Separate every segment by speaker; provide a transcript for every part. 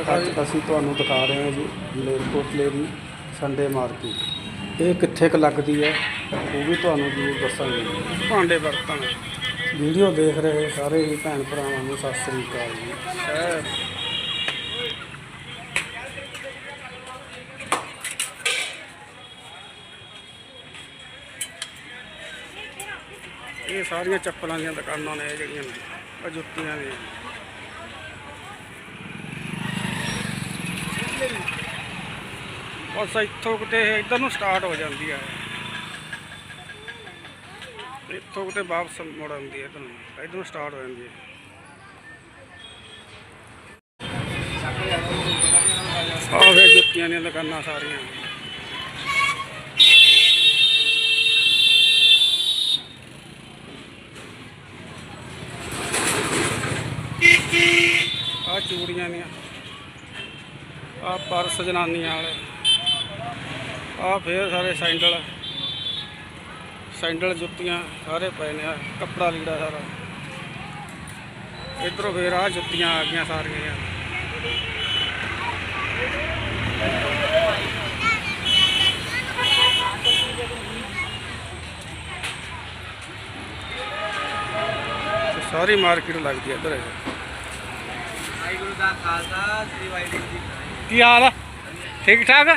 Speaker 1: ਅੱਜ ਅਸੀਂ ਤੁਹਾਨੂੰ ਦਿਖਾ ਰਹੇ ਹਾਂ ਜੀ ਮਲੇਰਕੋਟਲੇ ਦੀ ਸੰਡੇ ਮਾਰਕੀਟ। ਇਹ ਕਿੱਥੇ ਕੁ ਲੱਗਦੀ ਹੈ ਉਹ ਵੀ ਤੁਹਾਨੂੰ ਜ਼ਰੂਰ ਦੱਸਾਂਗੇ। ਭਾਂਡੇ ਬਰਤਨ ਵੀਡੀਓ ਦੇਖ ਰਹੇ ਸਾਰੇ ਹੀ ਭੈਣ ਭਰਾਵਾਂ ਨੂੰ ਸਤਿ ਸ੍ਰੀ ਅਕਾਲ ਜੀ। ਇਹ ਸਾਰੀਆਂ ਚੱਪਲਾਂ ਦੀਆਂ ਦੁਕਾਨਾਂ ਨੇ ਜਿਹੜੀਆਂ ਨੇ ਜੁੱਤੀਆਂ ਦੀਆਂ ਬਸ ਇੱਥੋਂ ਕਿਤੇ ਇੱਧਰ ਨੂੰ ਸਟਾਰਟ ਹੋ ਜਾਂਦੀ ਆ। ਇੱਥੋਂ ਕਿਤੇ ਵਾਪਸ ਮੁੜ ਆਉਂਦੀ ਹੈ ਇੱਧਰ ਨੂੰ। ਇੱਧਰ ਨੂੰ ਸਟਾਰਟ ਹੋ ਜਾਂਦੀ ਹੈ ਆਹ ਵੇ ਜੁੱਤੀਆਂ ਦੀਆਂ ਦੁਕਾਨਾਂ ਸਾਰੀਆਂ। ਆਹ ਚੂੜੀਆਂ ਦੀਆਂ। ਆਹ ਪਰਸ ਜਨਾਨੀਆਂ ਵਾਲੇ। ਆਹ ਫੇਰ ਸਾਰੇ ਸੈਂਡਲ। ਸੈਂਡਲ ਜੁੱਤੀਆਂ ਸਾਰੇ ਪਏ ਨੇ ਆਹ ਕੱਪੜਾ ਲੀੜਾ ਸਾਰਾ। ਇਧਰੋਂ ਫੇਰ ਆਹ ਜੁੱਤੀਆਂ ਆ ਗਈਆਂ ਸਾਰੀਆਂ। ਸਾਰੀ ਮਾਰਕੀਟ ਲੱਗਦੀ ਹੈ ਇੱਧਰ।
Speaker 2: ਵਾਹਿਗੁਰੂ ਦਾ ਖਾਲਸਾ, ਸ੍ਰੀ ਵਾਹਿਗੁਰੂ ਜੀ ਕੀ
Speaker 1: ਹਾਲ ਆ? ਠੀਕ ਠਾਕ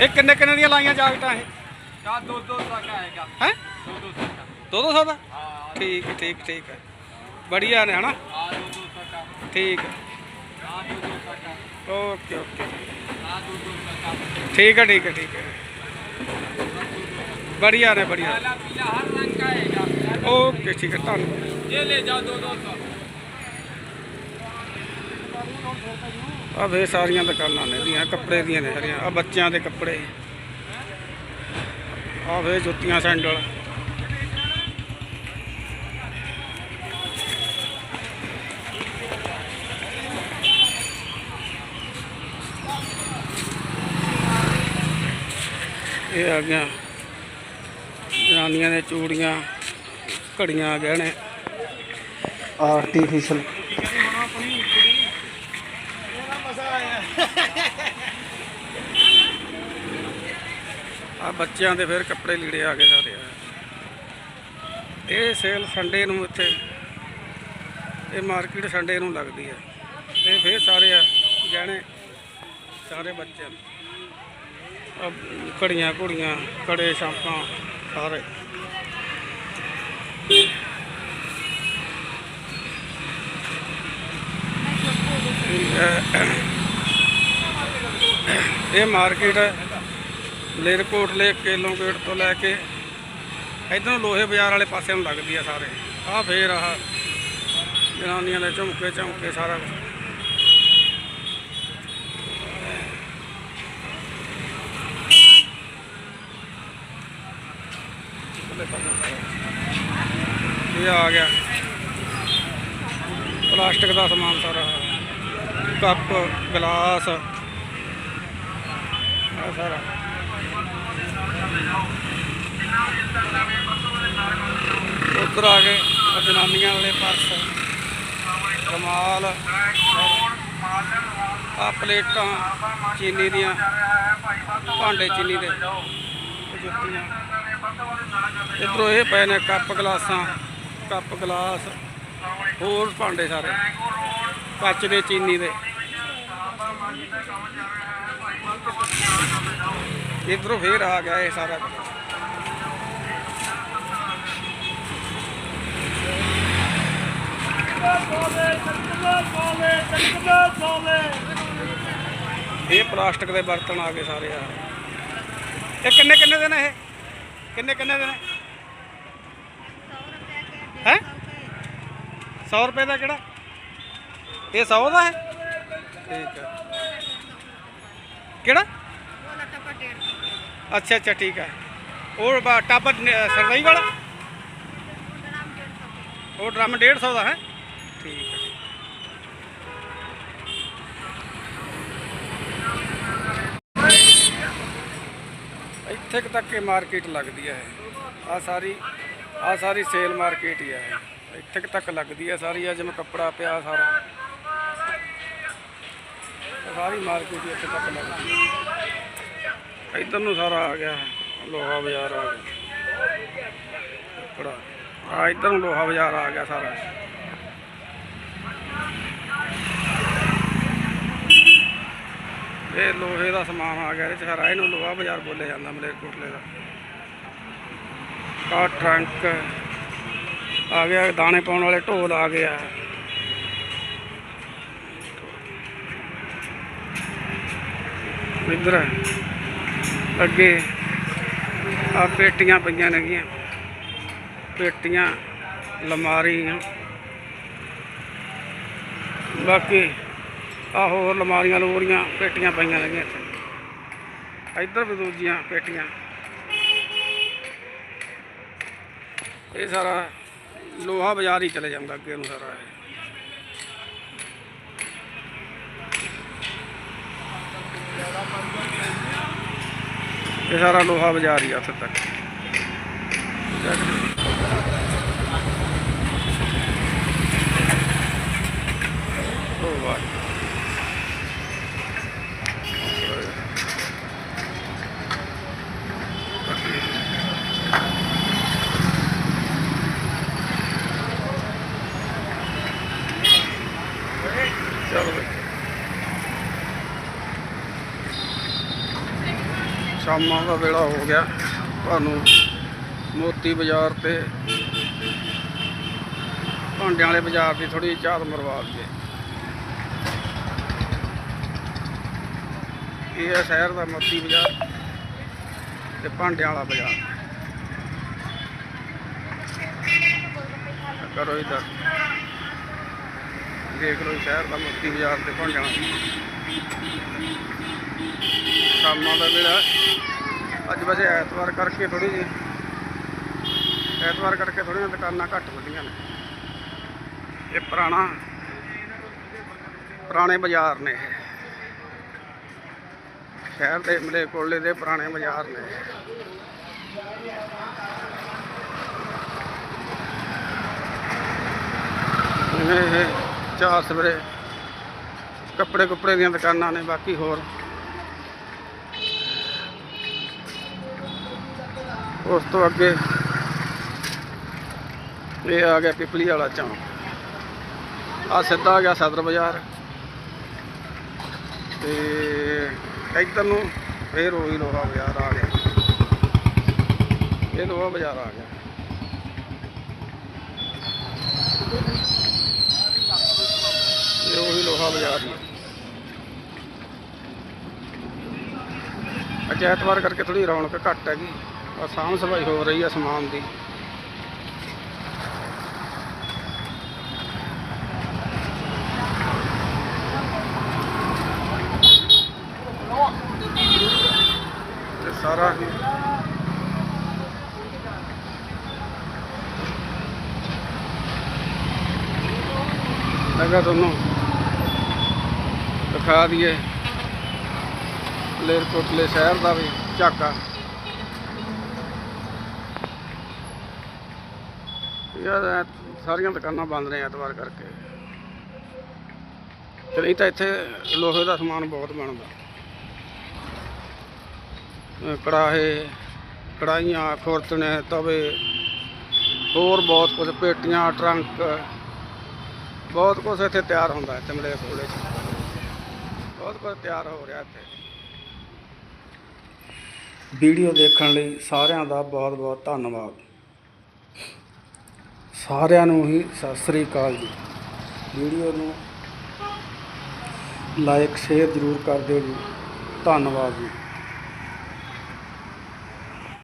Speaker 1: ਇਹ ਕਿੰਨੇ ਕਿੰਨੇ ਦੀਆਂ ਲਾਈਆਂ ਜਾਗਟਾਂ ਇਹ?
Speaker 2: ਦਾ 200 ਤੱਕ ਆਏਗਾ।
Speaker 1: ਹੈ?
Speaker 2: 200 ਤੱਕ 200
Speaker 1: ਦਾ।
Speaker 2: ਹਾਂ।
Speaker 1: ਠੀਕ ਠੀਕ ਠੀਕ ਹੈ। ਬੜੀਆ ਨੇ ਹਨਾ? ਠੀਕ
Speaker 2: ਹੈ। Okay okay.
Speaker 1: ਠੀਕ ਹੈ ਠੀਕ ਹੈ ਠੀਕ ਹੈ। ਬੜੀਆ ਨੇ ਬੜੀਆ
Speaker 2: काला पीला हर रंग का आएगा
Speaker 1: ਓਕੇ ਠੀਕ ਹੈ ਧੰਨਵਾਦ
Speaker 2: ये ले जाओ दो दो सौ
Speaker 1: ਆ ਵੇ ਸਾਰੀਆਂ ਦੁਕਾਨਾਂ ਨੇ ਦੀਆਂ ਕੱਪੜੇ ਦੀਆਂ ਨੇ ਸਾਰੀਆਂ ਆ ਬੱਚਿਆਂ ਦੇ ਕੱਪੜੇ ਆ ਵੇ ਜੁੱਤੀਆਂ ਸੈਂਡਲ ਇਹ ਆ ਗਿਆ ਜਨਾਨੀਆਂ ਦੇ ਚੂੜੀਆਂ ਘੜੀਆਂ ਗਹਿਣੇ ਆਰਟੀਫੀਸ਼ਲ ਆ ਬੱਚਿਆਂ ਦੇ ਫਿਰ ਕੱਪੜੇ ਲੀੜੇ ਆ ਗਏ ਸਾਰੇ। ਇਹ ਸੇਲ ਸੰਡੇ ਨੂੰ ਇੱਥੇ ਇਹ ਮਾਰਕੀਟ ਸੰਡੇ ਨੂੰ ਲੱਗਦੀ ਹੈ। ਇਹ ਫਿਰ ਸਾਰੇ ਆ ਗਹਿਣੇ ਸਾਰੇ ਬੱਚਿਆਂ ਘੜੀਆਂ ਘੁੜੀਆਂ ਕੜੇ ਸ਼ਾਂਪਾਂ। ਸਾਰੇ। ਇਹ ਮਾਰਕੀਟ ਲੇਰਕੋਟਲੇ ਕੇਲੋਂ ਗੇਟ ਤੋਂ ਲੈ ਕੇ ਇਧਰੋਂ ਲੋਹੇ ਬਾਜ਼ਾਰ ਵਾਲੇ ਪਾਸੇ ਨੂੰ ਲੱਗਦੀ ਆ ਸਾਰੇ। ਆਹ ਫੇਰ ਆਹ ਜਨਾਨੀਆਂ ਦੇ ਝੁਮਕੇ ਝੁਮਕੇ ਸਾਰਾ ਕੁਛ। ਇਹ ਆ ਗਿਆ। ਪਲਾਸਟਿਕ ਦਾ ਸਮਾਨ ਸਾਰਾ। Cup, glass. ਸਾਰਾ। ਉੱਧਰ ਆ ਗਏ ਜਨਾਨੀਆਂ ਵਾਲੇ ਪਰਸ। ਰਮਾਲ। ਆ ਪਲੇਟਾਂ ਚੀਨੀ ਦੀਆਂ। ਭਾਂਡੇ ਚੀਨੀ ਦੇ। ਜੁੱਤੀਆਂ। ਇੱਧਰੋਂ ਇਹ ਪਏ ਨੇ ਕੱਪ ਗਲਾਸਾਂ, ਕੱਪ ਗਲਾਸ, ਹੋਰ ਭਾਂਡੇ ਸਾਰੇ। ਕੱਚ ਦੇ, ਚੀਨੀ ਦੇ। ਇਧਰੋਂ ਫੇਰ ਆ ਗਿਆ ਇਹ ਸਾਰਾ। ਇਹ ਪਲਾਸਟਿਕ ਦੇ ਬਰਤਨ ਆ ਗਏ ਸਾਰੇ ਆ। ਇਹ ਕਿੰਨੇ ਕਿੰਨੇ ਦੇ ਨੇ ਇਹ? ਕਿੰਨੇ ਕਿੰਨੇ ਦੇ ਨੇ? ਹੈ? 100 ਰੁਪਏ ਦਾ ਕਿਹੜਾ? ਇਹ 100 ਦਾ ਹੈ? ਠੀਕ ਹੈ। ਕਿਹੜਾ? ਅੱਛਾ ਅੱਛਾ ਠੀਕ ਹੈ। ਉਹ ਬਾ- ਟੱਬ ਨ- ਸਰਦਈ ਵਾਲਾ? ਉਹ ਡਰਮ 150 ਦਾ ਹੈ? ਠੀਕ। ਇੱਥੇ ਕੁ ਤੱਕ ਇਹ ਮਾਰਕੀਟ ਲੱਗਦੀ ਹੈ ਆ ਸਾਰੀ ਆ ਸਾਰੀ ਸੇਲ ਮਾਰਕੀਟ ਹੀ ਹੈ ਇੱਥੇ ਕੁ ਤੱਕ ਲੱਗਦੀ ਹੈ ਸਾਰੀ ਆ ਜਿਵੇਂ ਕੱਪੜਾ ਪਿਆ ਸਾਰਾ। ਇਹ ਸਾਰੀ ਮਾਰਕੀਟ ਇੱਥੇ ਤੱਕ ਲੱਗਦੀ ਹੈ। ਇੱਧਰ ਨੂੰ ਸਾਰਾ ਆ ਗਿਆ, ਲੋਹਾ ਬਾਜ਼ਾਰ ਆ ਗਿਆ। ਕੱਪੜਾ ਆ ਇੱਧਰ ਨੂੰ ਲੋਹਾ ਬਾਜ਼ਾਰ ਆ ਗਿਆ ਸਾਰਾ। ਇਹ ਲੋਹੇ ਦਾ ਸਮਾਨ ਆ ਗਿਆ, ਇਹਦੇ ਸਾਰਾ ਇਹਨੂੰ ਲੋਹਾ ਬਾਜ਼ਾਰ ਬੋਲਿਆ ਜਾਂਦਾ ਮਲੇਰਕੋਟਲੇ ਦਾ। ਕਾ ਟਰੰਕ ਆ ਗਿਆ, ਦਾਣੇ ਪਾਉਣ ਵਾਲੇ ਢੋਲ ਆ ਗਿਆ। ਇੱਧਰ ਅੱਗੇ ਆ ਪੇਟੀਆਂ ਪਈਆਂ ਨੇਗੀਆਂ, ਪੇਟੀਆਂ ਲਮਾਰੀ ਬਾਕੀ ਆ ਹੋਰ ਲਮਾਰੀਆਂ ਲੋਰੀਆਂ ਪੇਟੀਆਂ ਪਈਆਂ ਨੇਗੀਆਂ ਇੱਥੇ। ਇੱਧਰ ਵੀ ਦੂਜੀਆਂ ਪੇਟੀਆਂ। ਇਹ ਸਾਰਾ ਲੋਹਾ ਬਾਜ਼ਾਰ ਹੀ ਚਲੇ ਜਾਂਦਾ ਅੱਗੇ ਨੂੰ ਸਾਰਾ ਇਹ। ਇਹ ਸਾਰਾ ਲੋਹਾ ਬਾਜ਼ਾਰ ਹੀ ਆ ਉੱਥੇ ਤੱਕ। ਉਹ ਵਾਹ ਚਲੋ ਬਈ ਸ਼ਾਮਾਂ ਦਾ ਵੇਲਾ ਹੋ ਗਿਆ। ਤੁਹਾਨੂੰ ਮੋਤੀ ਬਾਜ਼ਾਰ ਤੇ ਭਾਂਡਿਆਂ ਵਾਲੇ ਬਾਜ਼ਾਰ ਦੀ ਥੋੜੀ ਝਾਤ ਮਰਵਾ ਦਈਏ। ਇਹ ਹੈ ਸ਼ਹਿਰ ਦਾ ਮੋਤੀ ਬਾਜ਼ਾਰ ਤੇ ਭਾਂਡਿਆਂ ਵਾਲਾ ਬਾਜ਼ਾਰ। ਕਰੋ ਇਧਰ। ਦੇਖ ਲਓ ਸ਼ਹਿਰ ਦਾ ਮੋਤੀ ਬਾਜ਼ਾਰ ਤੇ ਭਾਂਡਿਆਂ ਵਾਲਾ। ਸ਼ਾਮਾਂ ਦਾ ਵੇਲਾ। ਅੱਜ ਵੈਸੇ ਐਤਵਾਰ ਕਰਕੇ ਥੋੜੀ ਜੀ ਐਤਵਾਰ ਕਰਕੇ ਥੋੜੀਆਂ ਦੁਕਾਨਾਂ ਘੱਟ ਵੱਡੀਆਂ ਨੇ। ਇਹ ਪੁਰਾਣਾ ਪੁਰਾਣੇ ਬਾਜ਼ਾਰ ਨੇ ਇਹ। ਸ਼ਹਿਰ ਦੇ ਮਲੇ ਕੋਲੇ ਦੇ ਪੁਰਾਣੇ ਬਾਜ਼ਾਰ ਨੇ ਇਹ ਇਹ ਚਾਰ ਸਵੇਰੇ ਕੱਪੜੇ ਕੁੱਪੜੇ ਦੀਆਂ ਦੁਕਾਨਾਂ ਨੇ, ਬਾਕੀ ਹੋਰ। ਉਸ ਤੋਂ ਅੱਗੇ ਇਹ ਆ ਗਿਆ ਪਿਪਲੀ ਵਾਲਾ ਚੌਂਕ। ਆ ਸਿੱਧਾ ਆ ਗਿਆ ਸਦਰ ਬਾਜ਼ਾਰ। ਤੇ ਇੱਧਰ ਨੂੰ ਫੇਰ ਉਹੀ ਲੋਹਾ ਬਾਜ਼ਾਰ ਆ ਗਿਆ। ਇਹ ਲੋਹਾ ਬਾਜ਼ਾਰ ਆ ਗਿਆ। ਇਹ ਉਹੀ ਲੋਹਾ ਬਾਜ਼ਾਰ ਹੀ ਅੱਜ ਐਤਵਾਰ ਕਰਕੇ ਥੋੜੀ ਰੌਣਕ ਘੱਟ ਹੈਗੀ। ਆ ਸਾਂਭ ਸਫ਼ਾਈ ਹੋ ਰਹੀ ਹੈ ਸਮਾਨ ਦੀ। ਸਾਰਾ ਹੀ ਲਗਾ ਤੁਹਾਨੂੰ। ਦਿਖਾ ਦਈਏ। ਲੇਰਕੋਟਲੇ ਸ਼ਹਿਰ ਦਾ ਵੀ ਝਾਕਾ। ਯਾਰ ਸਾਰੀਆਂ ਦੁਕਾਨਾਂ ਬੰਦ ਨੇ ਐਤਵਾਰ ਕਰਕੇ। ਤੇ ਨਹੀਂ ਤਾਂ ਇੱਥੇ ਲੋਹੇ ਦਾ ਸਮਾਨ ਬਹੁਤ ਬਣਦਾ। ਅਹ ਕੜਾਹੇ ਕੜਾਈਆਂ ਖੁਰਤਣੇ ਤਵੇ, ਹੋਰ ਬਹੁਤ ਕੁਝ ਪੇਟੀਆਂ, ਟਰੰਕ। ਬਹੁਤ ਕੁਝ ਇੱਥੇ ਤਿਆਰ ਹੁੰਦਾ ਇੱਥੇ ਮਲੇ ਕੋਲੇ 'ਚ। ਬਹੁਤ ਕੁਝ ਤਿਆਰ ਹੋ ਰਿਹਾ ਇੱਥੇ। ਵੀਡੀਓ ਦੇਖਣ ਲਈ ਸਾਰਿਆਂ ਦਾ ਬਹੁਤ ਬਹੁਤ ਧੰਨਵਾਦ। ਸਾਰਿਆਂ ਨੂੰ ਹੀ ਸਤਿ ਸ੍ਰੀ ਅਕਾਲ ਜੀ। ਵੀਡੀਓ ਨੂੰ ਲਾਈਕ ਸ਼ੇਅਰ ਜ਼ਰੂਰ ਕਰ ਦਿਓ ਜੀ। ਧੰਨਵਾਦ ਜੀ।